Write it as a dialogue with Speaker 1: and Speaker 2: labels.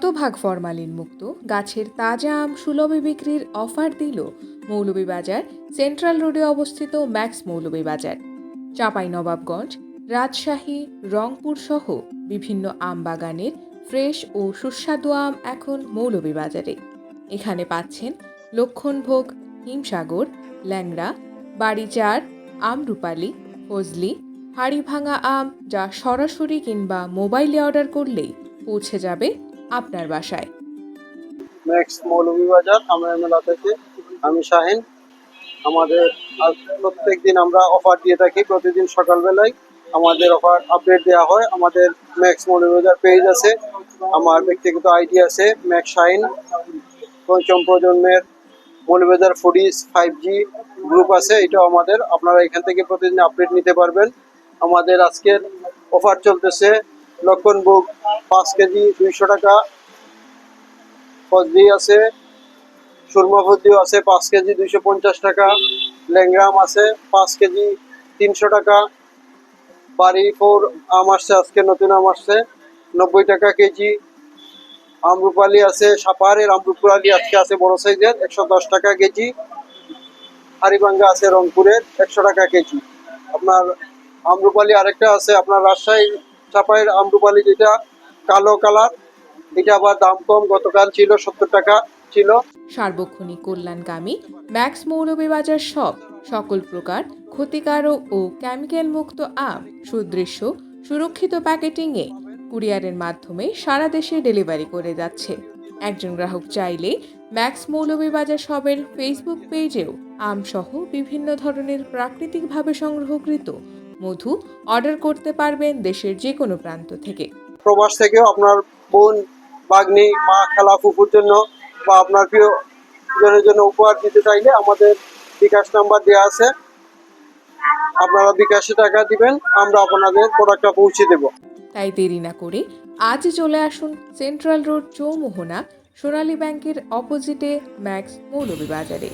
Speaker 1: শতভাগ ফরমালিন মুক্ত, গাছের তাজা আম সুলভে বিক্রির অফার দিল মৌলভীবাজার সেন্ট্রাল রোডে অবস্থিত ম্যাক্স মৌলভীবাজার নবাবগঞ্জ, রাজশাহী, রংপুর সহ বিভিন্ন আম বাগানের ফ্রেশ ও সুস্বাদু আম এখন মৌলভীবাজারে এখানে পাচ্ছেন লক্ষণভোগ, হিমসাগর, ল্যাংড়া, বাড়িচার, আমরুপালি, ফজলি, হাড়িভাঙা আম যা সরাসরি কিংবা মোবাইলে অর্ডার করলেই পৌঁছে যাবে আপনার বাসায়।
Speaker 2: ম্যাক্স মৌলভীবাজার, আমরা মেলা থেকে, আমি শাহিন। আমাদের প্রত্যেক দিন আমরা অফার দিয়ে থাকি, প্রতিদিন সকালবেলায় আমাদের অফার আপডেট দেওয়া হয়। আমাদের ম্যাক্স মৌলভীবাজার পেজ আছে, আমার ব্যক্তিগত আইডি আছে ম্যাক্স শাহিন। পঞ্চম প্রজন্মের Moulvibazar foodies five G group আছে, এটাও আমাদের। আপনারা এখান থেকে প্রতিদিন আপডেট নিতে পারবেন। আমাদের আজকের অফার চলতেছে লক্ষণ বুক পাঁচ কেজি দুইশো টাকা। ফজলি আছে, সুরমা আছে, পাঁচ কেজি দুইশো পঞ্চাশ টাকা। ল্যাংরাম আছে, পাঁচ কেজি তিনশো টাকা। বাড়ি ফোর আম আসছে, আজকে নতুন আম আসছে, নব্বই টাকা কেজি। আমরুপালি আছে, সাপাহারের আমরুপালি আজকে আছে বড় সাইজের, একশো দশ টাকা কেজি। হারিবাঙ্গা আছে রংপুরের, একশো টাকা কেজি। আপনার আমরুপালি আরেকটা আছে, আপনার রাজশাহী চাপাইয়ের আমরুপালি যেটা, কালো কালার, এটা আবার দাম কম, গতকাল ছিল সত্তর টাকা, ছিল।
Speaker 1: সার্বক্ষণিক কল্যাণকামী ম্যাক্স মৌলভীবাজার সব সকল প্রকার ক্ষতিকারক ও কেমিক্যাল মুক্ত আম, সুদৃশ্য, সুরক্ষিত প্যাকেটিংয়ে কুরিয়ারের মাধ্যমে সারা দেশে ডেলিভারি করে যাচ্ছে। একজন গ্রাহক চাইলে ম্যাক্স মৌলভীবাজার সবের ফেসবুক পেজেও আম সহ বিভিন্ন ধরনের প্রাকৃতিকভাবে সংগ্রহকৃত মধু অর্ডার করতে পারবেন দেশের যে কোনো প্রান্ত থেকে।
Speaker 2: প্রবাস থেকেও আপনার বোন বাগ্নি মা খালা ফুফুর জন্য বা আপনার প্রিয় জনের জন্য উপহার দিতে চাইলে আমাদের বিকাশ নাম্বার দেওয়া আছে। আপনারা বিকাশে টাকা দিবেন আমরা আপনাদের প্রোডাক্টটা পৌঁছে দেবো।
Speaker 1: তাই দেরি না করে আজ চলে আসুন সেন্ট্রাল রোড চৌমোহনা সোনালী ব্যাংকের অপোজিটে ম্যাক্স মৌলভীবাজারে।